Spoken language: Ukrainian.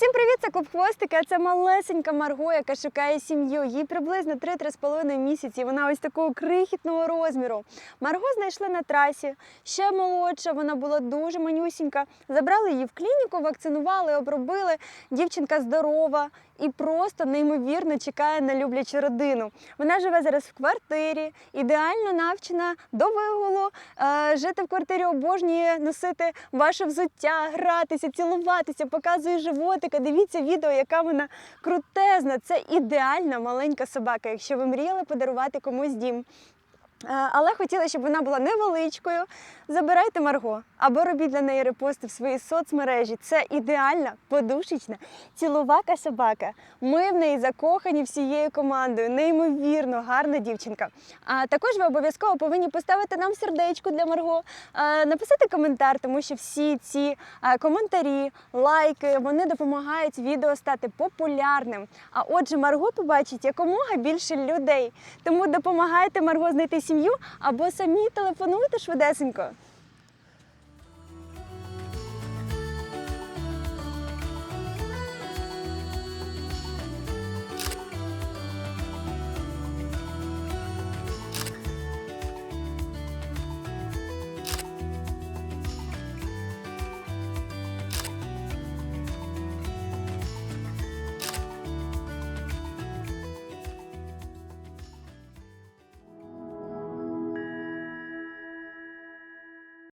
Всім привіт, це Клуб Хвостики. а Це малесенька Марго, яка шукає сім'ю. Їй приблизно 3-3,5 місяці. Вона ось такого крихітного розміру. Марго знайшли на трасі. Ще молодша, вона була дуже манюсінька. Забрали її в клініку, вакцинували, обробили. Дівчинка здорова і просто неймовірно чекає на люблячу родину. Вона живе зараз в квартирі, ідеально навчена до вигулу. Е, жити в квартирі обожнює носити ваше взуття, гратися, цілуватися, показує животика. Дивіться відео, яка вона крутезна. Це ідеальна маленька собака, якщо ви мріяли подарувати комусь дім. Е, Але хотіла, щоб вона була невеличкою. Забирайте Марго або робіть для неї репости в своїй соцмережі. Це ідеальна, подушечна, цілувака собака. Ми в неї закохані всією командою. Неймовірно, гарна дівчинка. А також ви обов'язково повинні поставити нам сердечко для Марго, е, написати коментар, тому що всі ці е, коментарі, лайки вони допомагають відео стати популярним. А отже, Марго побачить якомога більше людей. Тому допомагайте Марго знайти сім'ю або самі телефонуйте швидесенько.